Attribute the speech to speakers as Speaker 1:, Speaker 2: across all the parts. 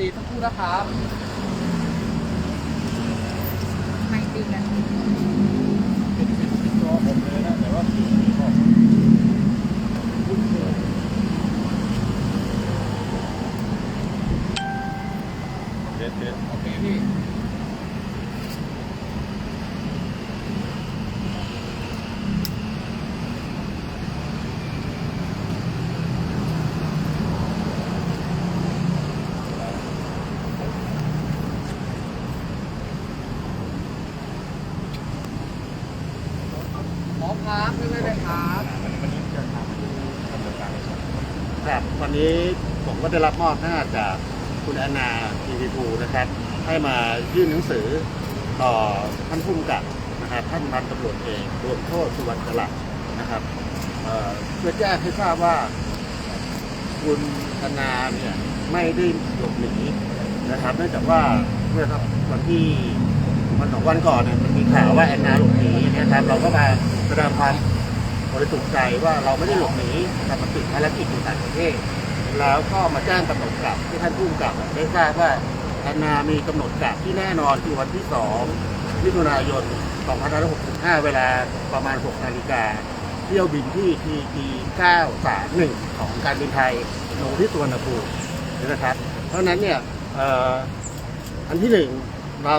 Speaker 1: ตีสักครู่นะครับ
Speaker 2: ไม่ตีกัน
Speaker 3: เป็นเป็นตัวผมเลยนะแต่ว่าสีก็คุ้นเคยเด็ดเด็ด
Speaker 1: โอเคพี่ ครับไม่ไม่ได้ครับ
Speaker 3: วันนี้เดินทางมาดูกำหนดการในส่วน
Speaker 4: ครับวันนี้ผมก็ได้รับมอบหน้าจากคุณแอนนาทีวีภูนะครับ ให้มายื่นหนังสือต่อท่านผู้กำกับนะครับท่านพันตำรวจเอกรวมโทษสุวรรณจรัตน์นะครับเพื่อแจ้งให้ทราบว่าคุณแอนาเนี่ยไม่ได้หลบหนีนะครับเนื่องจากว่าเมื่อวันที่วันสองวันก่อนเนี่ย ข่าวว่าแอนนาหลบหนีนะครับ เราก็มาแสดงความบริสุทธิ์ใจว่าเราไม่ได้หลบหนีแต่มาติดภารกิจอยู่ต่างประเทศ แล้วก็มาแจ้งกำหนดกลับที่ท่านผู้กำกับได้ทราบว่าแอนนามีกำหนดกลับที่แน่นอนคือวันที่2มิถุนายน 2565 เวลาประมาณ 6 นาฬิกาเที่ยวบินที่ TT 931 ของการบินไทยลงที่สุวรรณภูมินะครับ เพราะนั้นเนี่ยอันที่หนึ่งเรา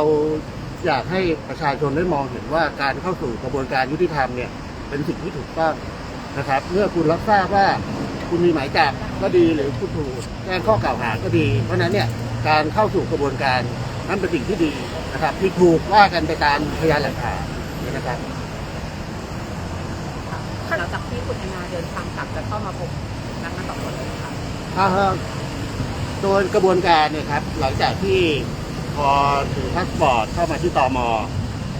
Speaker 4: อยากให้ประชาชนได้มองเห็นว่าการเข้าสู่กระบวนการยุติธรรมเนี่ยเป็นสิ่งที่ถูกต้องนะครับ เมื่อคุณรับทราบว่าคุณมีหมายจับก็ดีหรือคุณถูกแจ้งข้อกล่าวหาก็ดี เพราะฉะนั้นเนี่ยการเข้าสู่กระบวนการนั้นเป็นสิ่งที่ดีนะครับที่ถูกว่ากันไปตามพยานหลักฐานนะครับ
Speaker 2: หลังจากที่คุณแอนนาเดินทางกลับจะเข้ามาพบพนักงานสอบสวนเลยค่ะ
Speaker 4: ถ้าโดยกระบวนการเนี่ยครับหลังจากที่ พอถือพาสปอร์ตเข้ามาที่ตม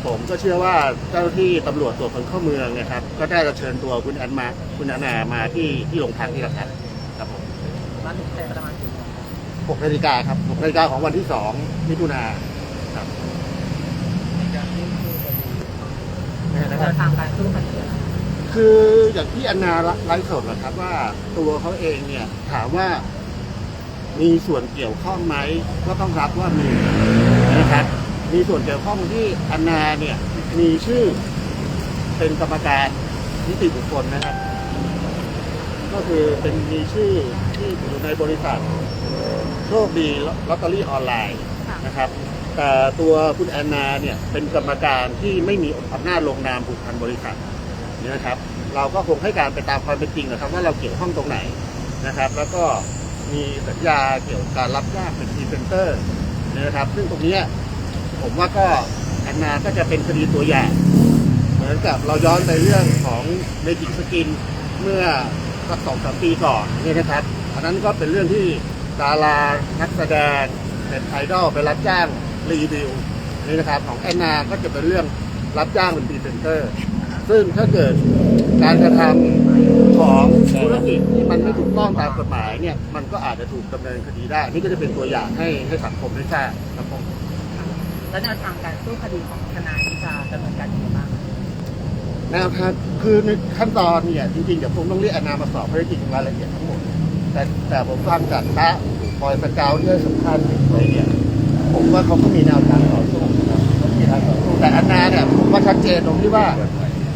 Speaker 4: ผมก็เชื่อว่าเจ้าหน้าที่ตำรวจตรวจคนเข้าเมืองเนะครับ ก็ได้รับเชิญตัวคุณแอนมาคุณแอนนามาที่ที่โรงพักนี่แหละครับครับผม
Speaker 2: มาถึงแต่ประมาณกี่โมง
Speaker 4: 6นาฬิกาครับ6นาฬิกาของวันที่2มิถุนาครับนะค
Speaker 2: เดิ
Speaker 4: รับ
Speaker 2: นทางการสู้คดีอะไร
Speaker 4: คืออย่างที่อนนาไลฟ์สดนะครับว่าตัวเขาเองเนี่ยถามว่า มีส่วนเกี่ยวข้องไหมก็ต้องรับว่ามีนะครับ มีส่วนเกี่ยวข้องที่อนนาเนี่ยมีชื่อเป็นกรรมการนิติบุคคลนะครับ ก็คือเป็นมีชื่อที่อยู่ในบริษัทโชคดีลอตเตอรี่ออนไลน์
Speaker 2: ค่ะ
Speaker 4: นะครับ แต่ตัวคุณแอนนาเนี่ยเป็นกรรมการที่ไม่มีอำนาจลงนามผูกพันบริษัทเนี่ยนะครับ เราก็คงให้การไปตามความเป็นจริงนะครับ ว่าเราเกี่ยวข้องตรงไหนนะครับ แล้วก็ มีสัญญาเกี่ยวกับการรับจ้างเป็นพรีเซนเตอร์นี่นะครับ ซึ่งตรงนี้ผมว่าก็แอนนาก็จะเป็นคดีตัวอย่าง เหมือนกับเราย้อนไปเรื่องของเมจิกสกินเมื่อสักสองสามปีก่อนนี่นะครับอันนั้นก็เป็นเรื่องที่ดารานักแสดงเป็นไอดอลไปรับจ้างรีวิวนี่นะครับของแอนนาก็จะเป็นเรื่องรับจ้างเป็นพรีเซนเตอร์ ซึ่งถ้าเกิดการกระทำของธุรกิจที่มันไม่ถูกต้องตามกฎหมายเนี่ยมันก็อาจจะถูกดำเนินคดีได้ นี่ก็จะเป็นตัวอย่างให้ให้สังคมได้ทราบครับผม
Speaker 2: แล้วแนวทางการสู้คดีของทนายที่จะดำเนินการยังไงบ้าง
Speaker 4: แนวทางคือในขั้นตอนเนี่ยจริงๆเดี๋ยวผมต้องเรียกแอนนามาสอบข้อเท็จจริงรายละเอียดทั้งหมดแต่แต่ผมฟังจากตะบอยสเกาวที่ให้สัมภาษณ์ไปเนี่ยผมว่าเขาก็มีแนวทางต่อสู้นะครับเขามีทางต่อสู้แต่แอนนาเนี่ยผมว่าชัดเจนตรงที่ว่า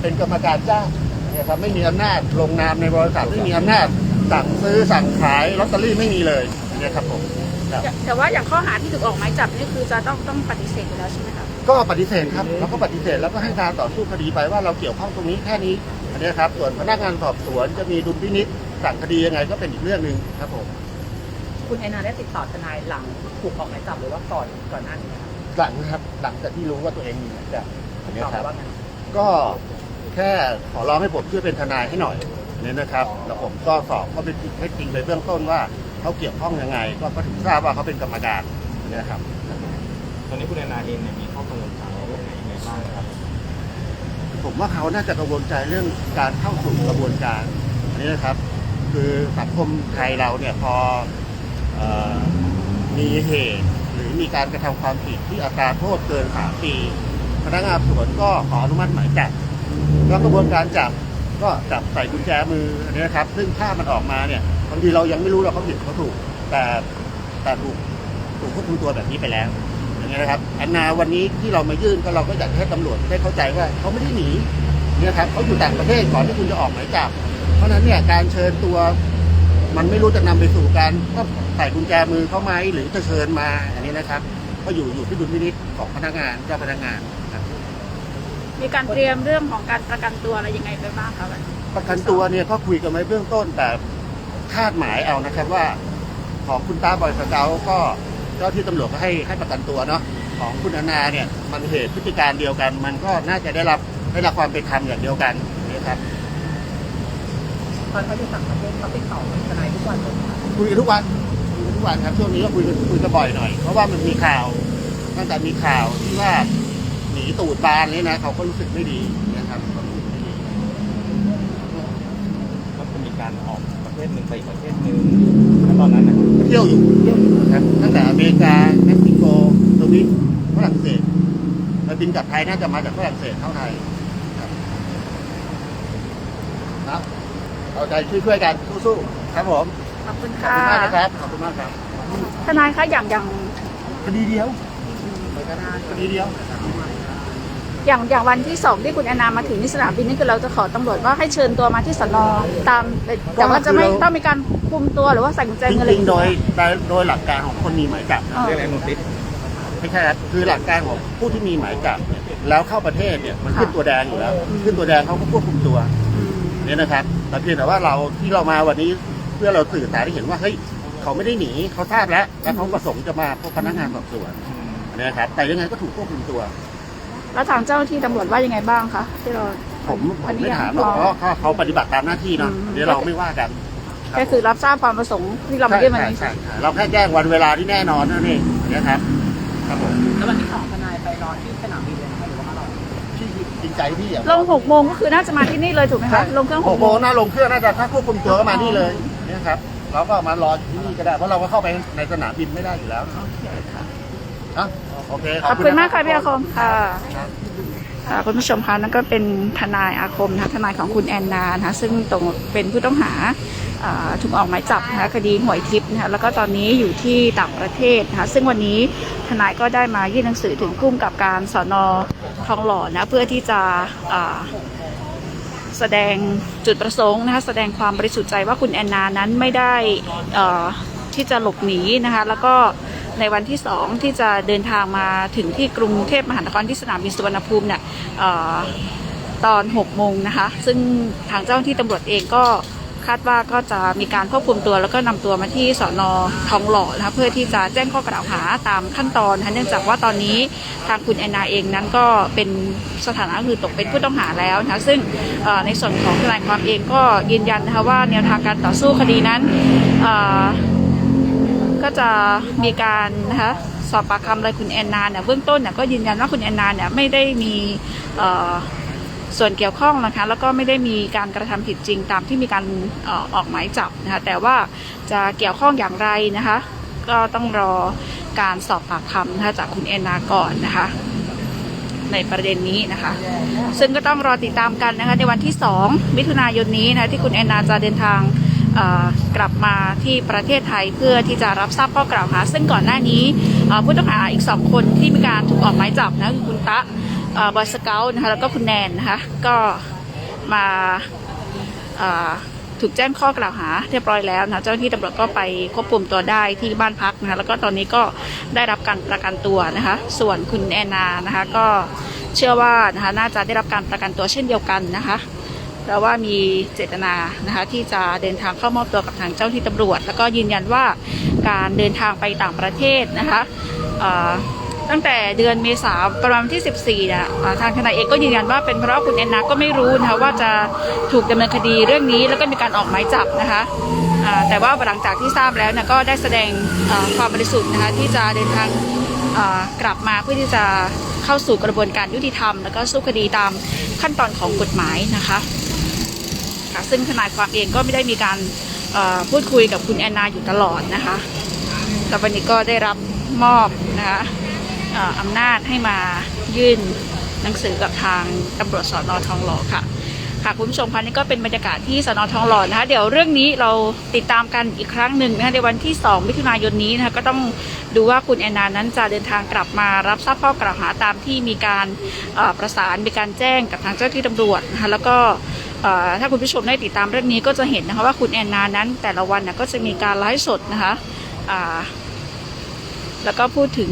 Speaker 4: เป็นกรรมการจ้างนะครับไม่มีอำนาจลงนามในบริษัทไม่มีอำนาจสั่งซื้อสั่งขายลอตเตอรี่ไม่มีเลยนะครับผมครับ
Speaker 5: แต่ว่าอย่างข้อหาที่ถูกออกหมายจับนี่คือจะต้องต้องปฏิเสธอยู่แล้วใช่ไหมคะ
Speaker 4: ก็ปฏิเสธครับเราก็ปฏิเสธแล้วก็ให้การต่อสู้คดีไปว่าเราเกี่ยวข้องตรงนี้แค่นี้อันนี้ครับส่วนพนักงานสอบสวนจะมีดุลพินิษสั่งคดียังไงก็เป็นอีกเรื่องหนึ่งครับผม
Speaker 2: คุณแอนนาได้ติดต่อทนายหลังถูกออกหมายจับหรือว่าก่อนก่อนหน้านี้ไหมคะ
Speaker 4: หลังนะครับหลังจากที่รู้ว่าตัวเองมีหมายจับอันนี้
Speaker 2: ตอบ
Speaker 4: ครับ
Speaker 2: ว่าไง
Speaker 4: ก็ แค่ขอร้องให้ผมช่วยเป็นทนายให้หน่อยเนี่ยนะครับ แล้วผมก็สอบเขาเป็นจริงให้จริงเลยเบื้องต้นว่าเขาเกี่ยวข้องยังไง ก็ก็ถึงทราบว่าเขาเป็นกรรมการเนี่ยนะครับ
Speaker 3: ตอนนี้คุณแอนนาเองเนี่ยมีข้อกังวลใจเรื่องไหนยังไงบ้างครับ
Speaker 4: ผมว่าเขาน่าจะกังวลใจเรื่องการเข้าสู่กระบวนการอันนี้นะครับ คือสังคมไทยเราเนี่ยพอเออมีเหตุ หรือมีการกระทำความผิดที่อัตราโทษเกินสามปี พนักงานสอบสวนก็ขออนุมัติหมายจับ แล้วกระบวนการจับก็จับใส่กุญแจมืออันนี้นะครับ ซึ่งภาพมันออกมาเนี่ยบางทีเรายังไม่รู้เราเขาผิดเขาถูก แต่แต่ถูกถูกควบคุมตัวแบบนี้ไปแล้วอย่างนี้ยนะครับแอนนาวันนี้ที่เรามายื่นก็เราก็อยากให้ตำรวจได้เข้าใจว่าเขาไม่ได้หนีเนี่ยครับเขาอยู่ต่างประเทศก่อนที่คุณจะออกหมายจับ เพราะฉะนั้นเนี่ยการเชิญตัวมันไม่รู้จะนำไปสู่การก็ใส่กุญแจมือเขาไหมหรือจะเชิญมาอันนี้นะครับ ก็อยู่อยู่ที่ดุลพินิจของพนักงานเจ้าพนักงาน
Speaker 5: มีการเตรียมเรื่องของการประกันตัวอะไรยังไงไปบ้างคะวันนี้
Speaker 4: ประกันตัวเนี่ยก็คุยกันไว้เบื้องต้นแต่คาดหมายเอานะครับว่า ของคุณตาบอยสเกาก็เจ้าที่ตำรวจก็ให้ให้ประกันตัวเนาะของคุณอนาเนี่ยมันเหตุพฤติการเดียวกัน มันก็น่าจะได้รับได้รับความเป็นธรรมอย่างเดียวกันนะครับ
Speaker 2: ตอนเขาอยู่ต่างประเทศเขาติดต่อทนายทุกวันเลยค่ะ
Speaker 4: คุยกันทุกวันคุยกันทุกวันครับช่วงนี้ก็คุยกันคุยกันบ่อยหน่อย เพราะว่ามันมีข่าวตั้งแต่มีข่าวที่ว่า หนีตูดบานเลยนะเขาก็รู้สึกไม่ดีนะครับเขารู้สึกไม่ดี
Speaker 3: ก็จะมีการออกประเทศหนึ่งไปอีกประเทศหนึ่งแล้วตอนนั้นนะ
Speaker 4: เที่ยวอยู่เที่ยวอยู่ครับตั้งแต่อเมริกาเม็กซิโกสวิตฝรั่งเศสมาบินกลับไทยน่าจะมาจากฝรั่งเศสเข้าไทยครับครับเอาใจช่วยๆกันสู้ๆครับผม
Speaker 5: ขอบคุณ
Speaker 4: ขอบ
Speaker 5: ค่ะ
Speaker 4: คุณมากนะครับขอบคุณมากครับ
Speaker 5: ทนายคะอย่างอย่าง
Speaker 4: คดีเดียวคดีเดียว
Speaker 5: อย่างอย่างวันที่สองที่คุณแอนนามาถึงที่สนามบินนี่คือเราจะขอตำรวจว่าให้เชิญตัวมาที่สนตามแต่ว่าจะไม่ต้องมีการคุมตัวหรือว่าใส่กุญแจ
Speaker 4: จ
Speaker 5: มืออะไร
Speaker 4: ริงๆโดยโดยหลักการของคนมีหมายจับนะ
Speaker 5: อ๋อ
Speaker 3: เรื่องแอนโนติส
Speaker 4: ไม่ใช่ครับคือหลักการของผู้ที่มีหมายจับเนี่ยแล้วเข้าประเทศเนี่ยมันขึ้นตัวแดงอยู่แล้ว ขึ้นตัวแดงเขาก็ควบคุมตัวเนี่ยนะครับแต่เพียงแต่ว่าเราที่เรามาวันนี้เพื่อเราสื่อสารให้เห็นว่าเฮ้ยเขาไม่ได้หนีเขาทราบแล้ว และเขาประสงค์จะมาพบพนักงานสอบสวนนะครับแต่ยังไงก็ถูกควบคุมตัว
Speaker 5: แล้วทางเจ้าหน้าที่ตำรวจว่ายังไงบ้างคะที่เรา
Speaker 4: ผมผ
Speaker 5: วั
Speaker 4: ม
Speaker 5: นนี้
Speaker 4: ไม่ถามหร
Speaker 5: อ๋
Speaker 4: อก
Speaker 5: อ
Speaker 4: เพราะเขาเขาปฏิบัติตามหน้าที่เนาะ
Speaker 5: อืม
Speaker 4: เดี๋ยวเราไม่ว่ากัน
Speaker 5: ก็คือรับทราบความประสงค์ที่เรามายื่นวันนี้
Speaker 4: ใช่ใช่ใช่เราแค่แจ้งวันเวลาที่แน่นอนนั่นเองนะครับครับผม
Speaker 2: แล้ววันที่สองทนายไปรอที่สนามบินเลยนะคะหรือว่ามารอ
Speaker 4: พี่จริงใจพี่อะ
Speaker 5: ลงหกโมงก็คือน่าจะมาที่นี่เลยถูกไหมคะลงเครื่องห
Speaker 4: ห
Speaker 5: ก
Speaker 4: ก
Speaker 5: โม
Speaker 4: โม
Speaker 5: ง
Speaker 4: ง หน้าลงเครื่องน่าจะถ้าควบคุมตัวก็มานี่เลยเนี่ยครับเราก็มารออยู่ที่นี่ก็ได้เพราะเราก็เข้าไปในสนามบินไม่ได้อยู่แล้วอะโอ เค
Speaker 5: ขอบคุณมากค่ะพี่อาคมค่ะ
Speaker 4: ครับ
Speaker 5: ค่ะคุณผู้ชมคะนั่นก็เป็นทนายอาคมนะคะทนายของคุณแอนนานะคะซึ่งตรงเป็นผู้ต้องหาอ่าถูกออกหมายจับนะคะคดีหวยทิพย์นะคะแล้วก็ตอนนี้อยู่ที่ต่างประเทศนะคะซึ่งวันนี้ทนายก็ได้มายื่นหนังสือถึงผู้กำกับการสอนอทองหล่อนะเพื่อที่จะอ่าแสดงจุดประสงค์นะคะแสดงความบริสุทธิ์ใจว่าคุณแอนนานั้นไม่ได้เอ่อที่จะหลบหนีนะคะแล้วก็ ในวันที่สองที่จะเดินทางมาถึงที่กรุงเทพมหานครที่สนามบินสุวรรณภูมิเนี่ยออตอน6โมงนะคะ ซึ่งทางเจ้าหน้าที่ตำรวจเองก็คาดว่าก็จะมีการควบคุมตัวแล้วก็นำตัวมาที่สอนอทองหล่อนะคะเพื่อที่จะแจ้งข้อกล่าวหาตามขั้นตอนนะคะเนื่องจากว่าตอนนี้ทางคุณแอนนาเองนั้นก็เป็นสถานะคือตกเป็นผู้ต้องหาแล้วนะคะซึ่งในส่วนของทนายความเองก็ยืนยันนะคะว่าแนวทางการต่อสู้คดีนั้น ก็จะมีการนะคะสอบปากคำอะไรคุณแอนนาเนี่ยเบื้องต้นเนี่ยก็ยืนยันว่าคุณแอนนาเนี่ยไม่ได้มีเอ่อส่วนเกี่ยวข้องนะคะแล้วก็ไม่ได้มีการกระทำผิดจริงตามที่มีการเอ่อออกหมายจับนะคะแต่ว่าจะเกี่ยวข้องอย่างไรนะคะ ก็ต้องรอการสอบปากคำนะคะจากคุณแอนนาก่อนนะคะในประเด็นนี้นะคะ ซึ่งก็ต้องรอติดตามกันนะคะในวันที่ 2 มิถุนายนนี้นะคะที่คุณแอนนาจะเดินทางเอ่อ กลับมาที่ประเทศไทยเพื่อที่จะรับทราบข้อกล่าวหา ซึ่งก่อนหน้านี้ผู้ต้องหาอีก2คนที่มีการถูกออกหมายจับนะคือคุณตะบอยสเกลนะคะแล้วก็คุณแนนนะคะก็มาถูกแจ้งข้อกล่าวหาเรียบร้อยแล้วนะเจ้าหน้าที่ตำรวจก็ไปควบคุมตัวได้ที่บ้านพักนะคะแล้วก็ตอนนี้ก็ได้รับการประกันตัวนะคะ ส่วนคุณแอนนานะคะก็เชื่อว่านะคะน่าจะได้รับการประกันตัวเช่นเดียวกันนะคะ เพราะว่ามีเจตนานะคะที่จะเดินทางเข้ามอบตัวกับทางเจ้าที่ตำรวจ แล้วก็ยืนยันว่าการเดินทางไปต่างประเทศนะคะตั้งแต่เดือนเมษาประมาณวันที่ 14นี่ยอ่าทางทนายเองก็ยืนยันว่าเป็นเพราะคุณแอนนาก็ไม่รู้นะคะว่าจะถูกดำเนินคดีเรื่องนี้แล้วก็มีการออกหมายจับนะคะแต่ว่าหลังจากที่ทราบแล้วนี่ยก็ได้แสดงความบริสุทธิ์นะคะที่จะเดินทางกลับมาเพื่อที่จะเข้าสู่กระบวนการยุติธรรม แล้วก็สู้คดีตามขั้นตอนของกฎหมายนะคะ ซึ่งทนายความเองก็ไม่ได้มีการพูดคุยกับคุณแอนนาอยู่ตลอดนะคะแต่วันนี้ก็ได้รับมอบนะคะอำนาจให้มายื่นหนังสือกับทางตำรวจสอนอทองหล่อค่ะ ค่ะคุณผู้ชมคะนี่ก็เป็นบรรยากาศที่สนทองหล่อนะคะ เดี๋ยวเรื่องนี้เราติดตามกันอีกครั้งหนึ่งนะคะในวันที่ 2 มิถุนายนนี้นะคะก็ต้องดูว่าคุณแอนนานั้นจะเดินทางกลับมารับทราบข้อกล่าวหาตามที่มีการประสานมีการแจ้งกับทางเจ้าหน้าที่ตำรวจนะคะแล้วก็ถ้าคุณผู้ชมได้ติดตามเรื่องนี้ก็จะเห็นนะคะว่าคุณแอนนานั้นแต่ละวันนะก็จะมีการไลฟ์สดนะคะแล้วก็พูดถึง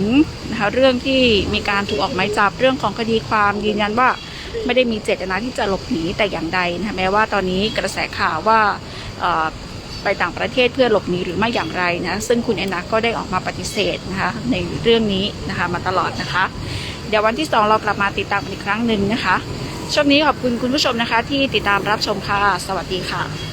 Speaker 5: นะคะเรื่องที่มีการถูกออกหมายจับเรื่องของคดีความยืนยันว่า ไม่ได้มีเจตนาที่จะหลบหนีแต่อย่างใดนะคะแม้ว่าตอนนี้กระแสข่าวว่าไปต่างประเทศเพื่อหลบหนีหรือไม่อย่างไรนะซึ่งคุณแอนนาก็ได้ออกมาปฏิเสธนะคะในเรื่องนี้นะคะมาตลอดนะคะ เดี๋ยววันที่สองเรากลับมาติดตามอีกครั้งหนึ่งนะคะช่วงนี้ขอบคุณคุณผู้ชมนะคะ ที่ติดตามรับชมค่ะ สวัสดีค่ะ